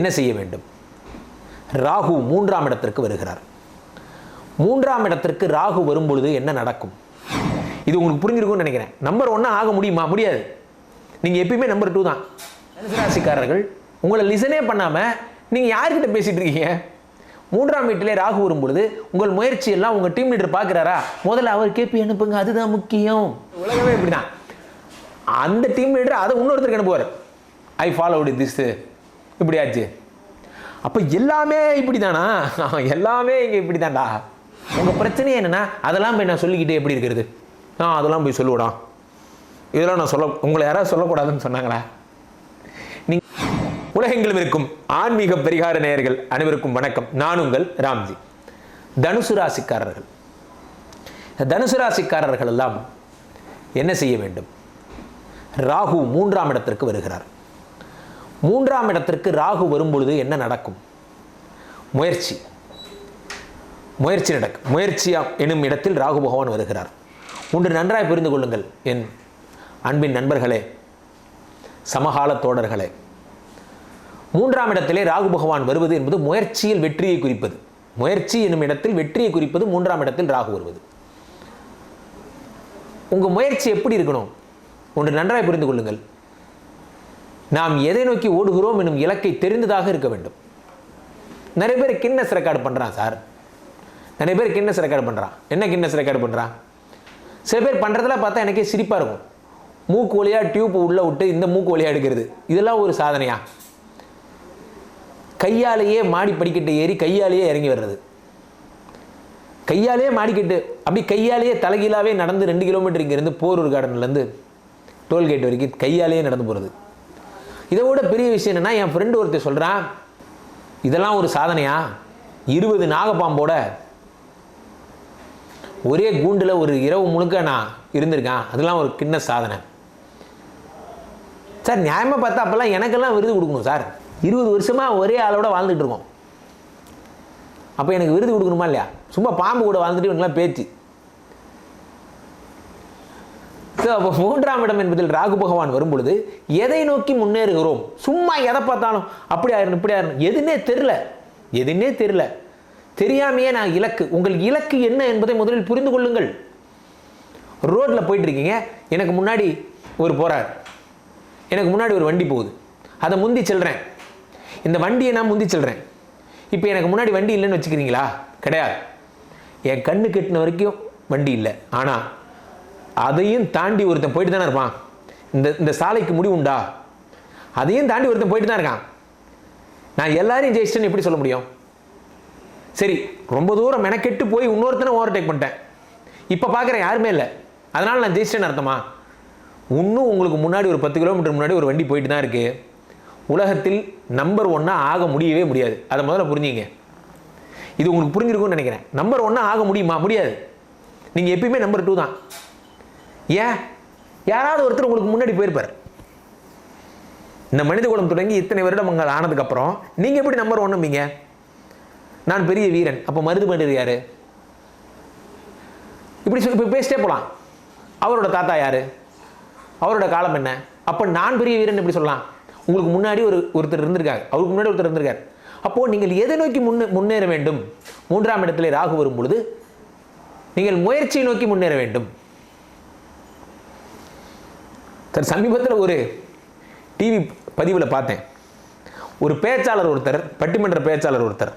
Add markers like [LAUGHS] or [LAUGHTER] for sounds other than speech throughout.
என்ன செய்ய வேண்டும்? ராகு மூன்றாம் இடத்திற்கு வருகிறார். மூன்றாம் இடத்திற்கு ராகு வரும்பொழுது என்ன நடக்கும்? இது உங்களுக்கு புரிஞ்சிருக்கும்னு நினைக்கிறேன். நம்பர் ஒன்னா ஆக முடியுமா? முடியாது. நீங்கள் எப்பயுமே நம்பர் டூ தான். ராசிக்காரர்கள் உங்களை லிசனே பண்ணாமல் நீங்கள் யார்கிட்ட பேசிட்டு இருக்கீங்க? மூன்றாம் வீட்டிலே ராகு வரும்பொழுது உங்கள் முயற்சி எல்லாம் உங்கள் டீம் லீடர் பார்க்குறாரா முதல்ல அவர் கேபி அனுப்புங்க அதுதான் முக்கியம். உலகமே இப்படி தான் அந்த டீம் லீடர் அதை இன்னொருத்தருக்கு அனுப்புவார். ஐ ஃபாலோ திஸ் இப்படி ஆச்சு அப்போ எல்லாமே இப்படி தானா [LAUGHS] எல்லாமே இங்கே இப்படி தான்டா உங்கள் பிரச்சனை என்னன்னா அதெல்லாம் போய் நான் சொல்லிக்கிட்டே எப்படி இருக்கிறது? ஆ அதெல்லாம் போய் சொல்லுவடா. இதெல்லாம் நான் சொல்ல உங்களை யாராவது சொல்லக்கூடாதுன்னு சொன்னாங்களா? நீ உலகெங்கிலும் இருக்கும் ஆன்மீக பரிகார நேயர்கள் அனைவருக்கும் வணக்கம். நான் உங்கள் ராம்ஜி. தனுசு ராசிக்காரர்கள். தனுசு ராசிக்காரர்கள் எல்லாம் என்ன செய்ய வேண்டும்? ராகு மூன்றாம் இடத்திற்கு வருகிறார். மூன்றாம் இடத்திற்கு ராகு வரும்பொழுது என்ன நடக்கும்? முயற்சி. முயற்சி நடக்கும். முயற்சியா எனும் இடத்தில் ராகு பகவான் வருகிறார். ஒன்று நன்றாய் புரிந்து கொள்ளுங்கள். என் அன்பின் நண்பர்களே சமகால தோழர்களே மூன்றாம் இடத்திலே ராகு பகவான் வருவது என்பது முயற்சியில் வெற்றியை குறிப்பது. முயற்சி என்னும் இடத்தில் வெற்றியை குறிப்பது மூன்றாம் இடத்தில் ராகு வருவது. உங்கள் முயற்சி எப்படி இருக்கணும்? ஒன்று நன்றாய் புரிந்து கொள்ளுங்கள். நாம் எதை நோக்கி ஓடுகிறோம் எனும் இலக்கை தெரிந்ததாக இருக்க வேண்டும். நிறைய பேர் கின்னஸ் ரெக்கார்டு பண்ணுறான் சார். நிறைய பேர் கின்னஸ் ரெக்கார்டு பண்ணுறான் என்ன கின்னஸ் ரெக்கார்டு பண்ணுறான் சில பேர் பண்ணுறதெல்லாம் பார்த்தா எனக்கே சிரிப்பாக இருக்கும். மூக்கு வழியாக டியூப் உள்ளே விட்டு இந்த மூக்கு வழியாக எடுக்கிறது. இதெல்லாம் ஒரு சாதனையா? கையாலேயே மாடி படிக்கட்டு ஏறி கையாலேயே இறங்கி வர்றது. கையாலேயே மாடிக்கட்டு அப்படி கையாலேயே தலைகீழாவே நடந்து ரெண்டு கிலோமீட்டர் இங்கேருந்து போரூர் கார்டன்லேருந்து டோல்கேட் வரைக்கும் கையாலேயே நடந்து போகிறது இதை விட பெரிய விஷயம் என்னென்னா என் ஃப்ரெண்டு ஒருத்தர் சொல்கிறான் இதெல்லாம் ஒரு சாதனையா? இருபது நாகப்பாம்போட ஒரே கூண்டில் ஒரு இரவு முழுக்க நான் இருந்திருக்கேன். அதெல்லாம் ஒரு கிண்ண சாதனை. சார் நியாயமாக பார்த்தா அப்போல்லாம் எனக்கெல்லாம் விருது கொடுக்கணும் சார். இருபது வருஷமாக ஒரே ஆளோட வாழ்ந்துட்டு இருக்கோம். அப்போ எனக்கு விருது கொடுக்கணுமா இல்லையா? சும்மா பாம்பு கூட வாழ்ந்துட்டு இவங்கெல்லாம் பேச்சு. ஸோ அப்போ மூன்றாம் இடம் என்பதில் ராகு பகவான் வரும் பொழுது எதை நோக்கி முன்னேறுகிறோம்? சும்மா எதை பார்த்தாலும் அப்படி ஆயிரணும் இப்படி ஆயிரணும். எதுனே தெரில. எதுனே தெரில. தெரியாமையே நான் இலக்கு. உங்கள் இலக்கு என்ன என்பதை முதலில் புரிந்து கொள்ளுங்கள். ரோட்டில் போயிட்டு இருக்கீங்க எனக்கு முன்னாடி ஒரு போறார். எனக்கு முன்னாடி ஒரு வண்டி போகுது. அதை முந்தி செல்றேன். இந்த வண்டியை நான் முந்தி செல்றேன். இப்போ எனக்கு முன்னாடி வண்டி இல்லைன்னு வச்சுக்கிறீங்களா? கிடையாது. என் கண்ணு கெட்டின வரைக்கும் வண்டி இல்லை. ஆனால் அதையும் தாண்டி ஒருத்தன் போயிட்டு தானே இருப்பான். இந்த இந்த சாலைக்கு முடிவு உண்டா? அதையும் தாண்டி ஒருத்தன் போயிட்டு தான் இருக்கான். நான் எல்லாரையும் ஜெயிச்சிட்டேன்னு எப்படி சொல்ல முடியும்? சரி ரொம்ப தூரம் மெனக்கெட்டு போய் இன்னொருத்தனை ஓவர்டேக் பண்ணிட்டேன். இப்போ பார்க்குறேன் யாருமே இல்லை. அதனால் நான் ஜெயிச்சிட்டேன்னு அர்த்தமா? இன்னும் உங்களுக்கு முன்னாடி ஒரு பத்து கிலோமீட்டர் முன்னாடி ஒரு வண்டி போயிட்டு தான் இருக்குது உலகத்தில் நம்பர் ஒன்னாக ஆக முடியவே முடியாது. அதை முதல்ல புரிஞ்சுங்க. இது உங்களுக்கு புரிஞ்சிருக்கும்னு நினைக்கிறேன். நம்பர் ஒன்னாக ஆக முடியுமா? முடியாது. நீங்கள் எப்பயுமே நம்பர் டூ தான். ஏன்? யாராவது ஒருத்தர் உங்களுக்கு முன்னாடி போயிருப்பார். இந்த மனித குலம் தொடங்கி இத்தனை வருடங்கள் ஆனதுக்கப்புறம் நீங்கள் எப்படி நம்பர் ஒன்றும்பீங்க நான் பெரிய வீரன் அப்போ மருது பண்ணுறது யார்? இப்படி சொல்லி இப்போ பேசிட்டே போகலாம் அவரோட தாத்தா யார்? அவரோட காலம் என்ன? அப்போ நான் பெரிய வீரன் எப்படி சொல்லலாம்? உங்களுக்கு முன்னாடி ஒரு ஒருத்தர் இருந்திருக்காரு. அவருக்கு முன்னாடி ஒருத்தர் இருந்திருக்காரு. அப்போது நீங்கள் எதை நோக்கி முன்னே முன்னேற வேண்டும்? மூன்றாம் இடத்திலே ராகு வரும் பொழுது நீங்கள் முயற்சியை நோக்கி முன்னேற வேண்டும். சார் சமீபத்தில் ஒரு டிவி பதிவில் பார்த்தேன். ஒரு பேச்சாளர் ஒருத்தர் பட்டிமன்ற பேச்சாளர் ஒருத்தர்.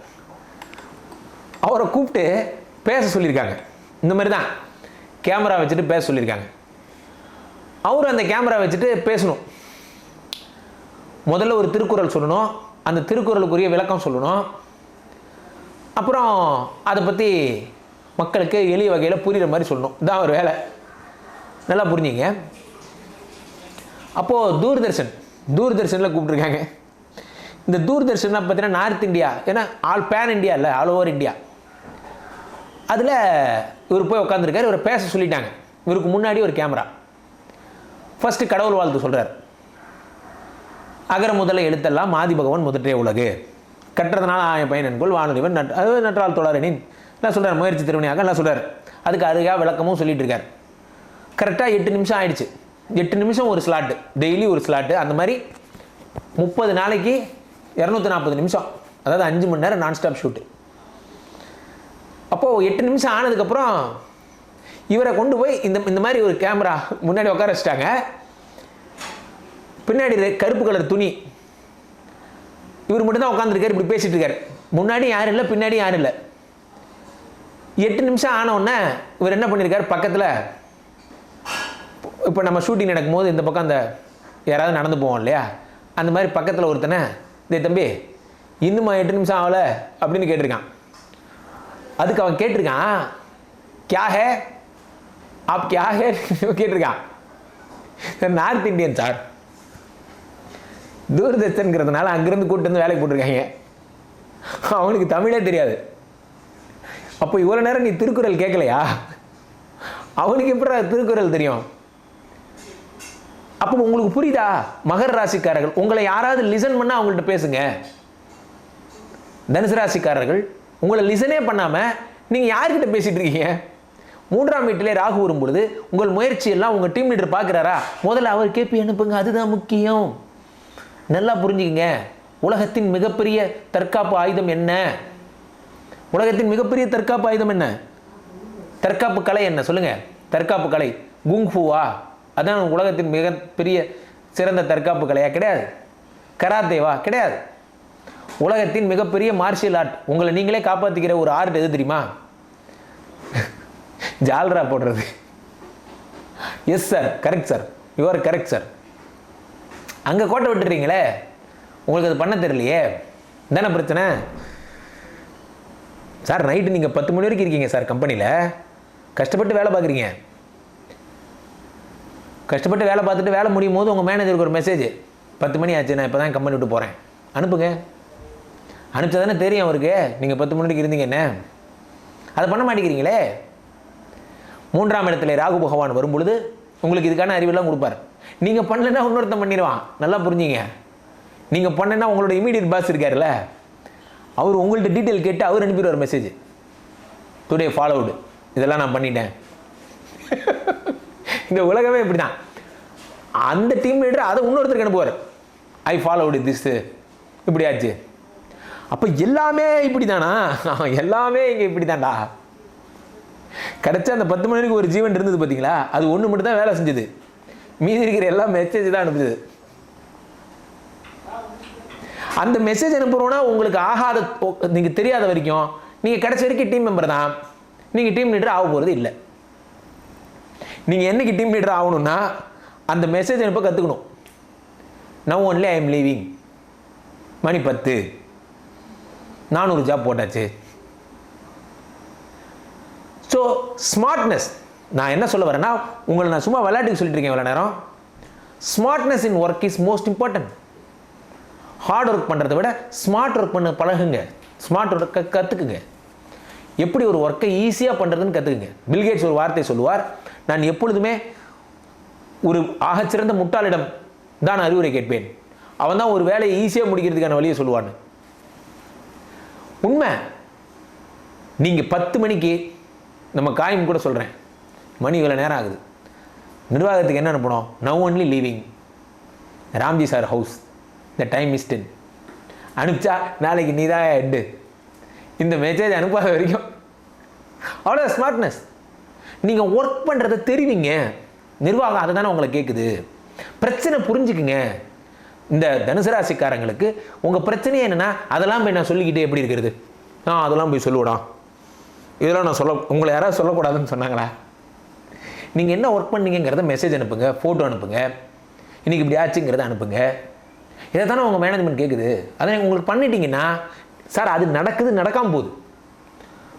அவரை கூப்பிட்டு பேச சொல்லியிருக்காங்க. இந்த மாதிரி தான். கேமரா வச்சுட்டு பேச சொல்லியிருக்காங்க. அவர் அந்த கேமரா வச்சுட்டு பேசணும். முதல்ல ஒரு திருக்குறள் சொல்லணும். அந்த திருக்குறளுக்குரிய விளக்கம் சொல்லணும். அப்புறம் அதை பற்றி மக்களுக்கு எளிய வகையில் புரிகிற மாதிரி சொல்லணும். இதான் ஒரு வேலை. நல்லா புரிஞ்சுங்க. அப்போது தூர்தர்ஷன் தூர்தர்ஷனில் கூப்பிட்ருக்காங்க இந்த தூர்தர்ஷன்லாம் பார்த்தீங்கன்னா நார்த் இந்தியா ஏன்னா ஆல் பேன் இந்தியா இல்லை ஆல் ஓவர் இந்தியா. அதில் இவர் போய் உட்காந்துருக்காரு இவரை பேச சொல்லிட்டாங்க. இவருக்கு முன்னாடி ஒரு கேமரா. ஃபஸ்ட்டு கடவுள் வாழ்த்து சொல்கிறார் அகர முதல எழுத்தெல்லாம் மாதி பகவான் முதற்றே உலகு. கட்டுறதுனால ஆய பயனன்கொள் வானொலிவன் நட் அது நற்றால் தொடரணின். என்ன சொல்கிறார் முயற்சி திருவினையாக என்ன சொல்கிறார் அதுக்கு அருகாக விளக்கமும் சொல்லிட்டு இருக்கார். கரெக்டாக எட்டு நிமிஷம் ஆயிடுச்சு. எட்டு நிமிஷம் ஒரு ஸ்லாட்டு டெய்லி ஒரு ஸ்லாட்டு அந்த மாதிரி முப்பது நாளைக்கு இரநூத்தி நாற்பது நிமிஷம். அதாவது அஞ்சு மணி நேரம் நான்ஸ்டாப் ஷூட்டு அப்போது எட்டு நிமிஷம் ஆனதுக்கப்புறம் இவரை கொண்டு போய் இந்த இந்த மாதிரி ஒரு கேமரா முன்னாடி உட்கார வச்சிட்டாங்க. பின்னாடி கருப்பு கலர் துணி. இவர் மட்டும்தான் உட்காந்துருக்காரு இப்படி பேசிகிட்டு இருக்காரு. முன்னாடி யாரும் இல்லை பின்னாடி யாரும் இல்லை. எட்டு நிமிஷம் ஆனவுடனே இவர் என்ன பண்ணியிருக்காரு பக்கத்தில் இப்போ நம்ம ஷூட்டிங் நடக்கும்போது இந்த பக்கம் அந்த யாராவது நடந்து போவோம் இல்லையா? அந்த மாதிரி பக்கத்தில் ஒருத்தனை டேய் தம்பி இன்னுமா எட்டு நிமிஷம் ஆகலை? அப்படின்னு கேட்டிருக்கான். அதுக்கு அவன் கேட்டிருக்கான் கியா ஹே? ஆப் கியா ஹே? கேட்டிருக்கான். நார்த் இந்தியன் சார் தூர்தர்ஷன்ங்கிறதுனால அங்கேருந்து கூட்டு வந்து வேலைக்கு போட்டிருக்காங்க. அவனுக்கு தமிழே தெரியாது. அப்போ இவ்வளோ நேரம் நீ திருக்குறள் கேட்கலையா? அவனுக்கு எப்படி திருக்குறள் தெரியும்? அப்போ உங்களுக்கு புரியுதா? மகர ராசிக்காரர்கள் உங்களை யாராவது லிசன் பண்ணால் அவங்கள்ட்ட பேசுங்க. தனுசு ராசிக்காரர்கள் உங்களை லிசனே பண்ணாமல் நீங்கள் யார்கிட்ட பேசிகிட்டு இருக்கீங்க? மூன்றாம் வீட்டிலே ராகு வரும்பொழுது உங்கள் முயற்சியெல்லாம் உங்கள் டீம் லீடர் பார்க்குறாரா? முதல்ல அவர் கேபி அனுப்புங்க அதுதான் முக்கியம். நல்லா புரிஞ்சுக்கங்க. உலகத்தின் மிகப்பெரிய தற்காப்பு ஆயுதம் என்ன? உலகத்தின் மிகப்பெரிய தற்காப்பு ஆயுதம் என்ன? தற்காப்பு கலை என்ன? சொல்லுங்கள் தற்காப்பு கலை. குங்ஃபுவா? அதான் உலகத்தின் மிகப்பெரிய சிறந்த தற்காப்பு கலையா கிடையாது. கராத்தேவா? கிடையாது. உலகத்தின் மிகப்பெரிய மார்ஷியல் ஆர்ட் உங்களை நீங்களே காப்பாற்றிக்கிற ஒரு ஆர்ட் எது தெரியுமா? ஜால்ரா போடுறது. Yes sir correct sir your correct sir அங்கே கோட்டை விட்டுறீங்களே? உங்களுக்கு அது பண்ண தெரியலையே? தானே பிரச்சனை? சார் நைட்டு நீங்கள் பத்து மணி வரைக்கும் இருக்கீங்க சார் கம்பெனியில் கஷ்டப்பட்டு வேலை பார்க்குறீங்க. கஷ்டப்பட்டு வேலை பார்த்துட்டு வேலை முடியும் போது உங்கள் மேனேஜருக்கு ஒரு மெசேஜ் பத்து மணி ஆச்சு நான் இப்போ தான் கம்பெனி விட்டு போகிறேன் அனுப்புங்க. அனுப்பிச்சா தானே தெரியும் அவருக்கு. நீங்கள் பத்து மணிக்கு இருந்தீங்க என்ன? அதை பண்ண மாட்டேங்கிறீங்களே? மூன்றாம் இடத்துல ராகு பகவான் வரும் பொழுது உங்களுக்கு இதுக்கான அறிவெல்லாம் கொடுப்பார். நீங்கள் பண்ணலைன்னா இன்னொருத்தன் பண்ணிடுவான். நல்லா புரிஞ்சுங்க. நீங்கள் பண்ணனா உங்களோட இமீடியட் பாஸ் இருக்கார்ல அவர் உங்கள்கிட்ட டீட்டெயில் கேட்டு அவர் அனுப்பிடுவார் மெசேஜ் டுடே ஃபாலோவுடு இதெல்லாம் நான் பண்ணிட்டேன். [LAUGHS] இந்த உலகமே இப்படி தான் அந்த டீம் லீடர் அதை இன்னொருத்தருக்கு அனுப்புவார். ஐ ஃபாலோவுடு திஸ் இப்படி ஆச்சு. அப்போ எல்லாமே இப்படி தானா [LAUGHS] எல்லாமே இங்கே இப்படி தான்டா கிடச்ச அந்த பத்து மணி வரைக்கும் ஒரு ஜீவன் இருந்தது பார்த்தீங்களா அது ஒன்று மட்டும் தான் வேலை செஞ்சது. மீதி இருக்கிற எல்லா மெசேஜ் தான் அனுப்புது. அந்த மெசேஜ் அனுப்புறோன்னா உங்களுக்கு ஆகாத நீங்கள் தெரியாத வரைக்கும் நீங்கள் கிடச்ச வரைக்கும் டீம் மெம்பர் தான். நீங்கள் டீம் லீடர் ஆக போகிறது இல்லை. நீங்கள் என்னைக்கு டீம் லீடர் ஆகணும்னா அந்த மெசேஜ் அனுப்ப கற்றுக்கணும் now only I am leaving மணி பத்து. நானூறு ஜாப் போட்டாச்சு. ஸோ ஸ்மார்ட்னஸ் நான் என்ன சொல்ல வரேன்னா உங்களை நான் சும்மா விளையாட்டுக்கு சொல்லிட்டு இருக்கேன் இவ்வளோ நேரம். Smartness in work is most important hard work பண்ணுறதை விட ஸ்மார்ட் ஒர்க் பண்ண பழகுங்க. ஸ்மார்ட் ஒர்க்கை கற்றுக்குங்க எப்படி ஒரு ஒர்க்கை ஈஸியாக பண்ணுறதுன்னு கற்றுக்குங்க பில்கேட்ஸ் ஒரு வார்த்தை சொல்லுவார் நான் எப்பொழுதுமே ஒரு ஆகச்சிறந்த முட்டாளிடம் தான் அறிவுரை கேட்பேன். அவன் தான் ஒரு வேலையை ஈஸியாக முடிக்கிறதுக்கான வழியை சொல்லுவான்னு. உண்மை. நீங்கள் பத்து மணிக்கு நம்ம காயம் கூட சொல்கிறேன் மணி இவ்வளோ நேரம் ஆகுது. நிர்வாகத்துக்கு என்ன அனுப்பணும்? Now only leaving Ramji sir house the time is ten அனுப்பிச்சா நாளைக்கு நீ தான் ஹெட்டு இந்த மெசேஜ் அனுப்பாத வரைக்கும். அவ்வளோ ஸ்மார்ட்னஸ் நீங்கள் ஒர்க் பண்ணுறத தெரிவிங்க. நிர்வாகம் அதை தானே உங்களை கேட்குது பிரச்சனை புரிஞ்சுக்குங்க. இந்த தனுசு ராசிக்காரங்களுக்கு உங்கள் பிரச்சனையே என்னென்னா அதெல்லாம் போய் நான் சொல்லிக்கிட்டே எப்படி இருக்கிறது? ஆ அதெல்லாம் போய் சொல்லுவடா. இதெல்லாம் நான் சொல்ல உங்களை யாராவது சொல்லக்கூடாதுன்னு சொன்னாங்களா? நீங்கள் என்ன ஒர்க் பண்ணீங்கிறத மெசேஜ் அனுப்புங்க ஃபோட்டோ அனுப்புங்க. இன்றைக்கி இப்படி ஆச்சுங்கிறத அனுப்புங்க. இதை தானே உங்கள் மேனேஜ்மெண்ட் கேட்குது அதை உங்களுக்கு பண்ணிட்டீங்கன்னா சார் அது நடக்குது நடக்காமல் போகுது.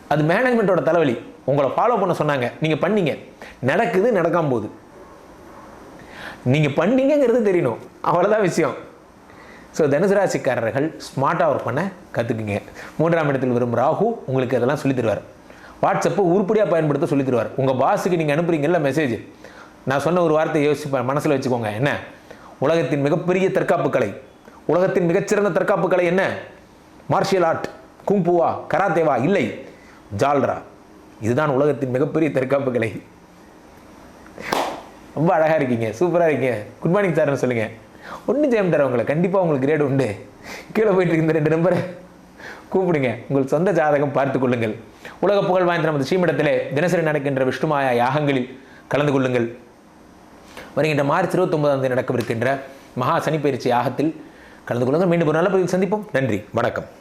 அது மேனேஜ்மெண்ட்டோட தலைவலி. உங்களை ஃபாலோ பண்ண சொன்னாங்க. நீங்கள் பண்ணீங்க. நடக்குது நடக்காமல் போகுது. நீங்கள் பண்ணீங்கங்கிறது தெரியணும். அவ்வளோதான் விஷயம். ஸோ தனுசு ராசிக்காரர்கள் ஸ்மார்ட்டாக ஒர்க் பண்ண கற்றுக்குங்க மூன்றாம் இடத்தில் வரும் ராகு உங்களுக்கு அதெல்லாம் சொல்லி தருவார். வாட்ஸ்அப்பை உருப்படியாக பயன்படுத்த சொல்லித் தருவார். உங்கள் பாஸுக்கு நீங்கள் அனுப்புறீங்கல்ல மெசேஜ் நான் சொன்ன ஒரு வார்த்தை யோசிப்பேன் மனசில் வச்சுக்கோங்க. என்ன? உலகத்தின் மிகப்பெரிய தற்காப்பு கலை. உலகத்தின் மிகச்சிறந்த தற்காப்பு கலை என்ன? மார்ஷியல் ஆர்ட் கும்புவா கராத்தேவா இல்லை. ஜால்ரா. இதுதான் உலகத்தின் மிகப்பெரிய தற்காப்பு கலை ரொம்ப அழகாக இருக்கீங்க. சூப்பராக இருக்கீங்க. குட் மார்னிங் சார்னு சொல்லுங்கள் ஒன்றும் ஜெயம் தர உங்களை? கண்டிப்பாக உங்களுக்கு கிரேடு உண்டு. கீழே போயிட்டு இருந்த இந்த ரெண்டு நம்பரை கூப்பிடுங்க. உங்கள் சொந்த ஜாதகம் பார்த்துக்கொள்ளுங்கள் உலக புகழ் வாய்ந்த நமது ஸ்ரீமடத்திலே தினசரி நடக்கின்ற விஷ்ணுமாயா யாகங்களில் கலந்து கொள்ளுங்கள். வருகின்ற மார்ச் இருபத்தொன்பதாம் தேதி நடக்கவிருக்கின்ற மகா சனிப்பயிற்சி யாகத்தில் கலந்து கொள்ளுங்கள். மீண்டும் ஒரு நல்ல பதிவில் சந்திப்போம். நன்றி. வணக்கம்.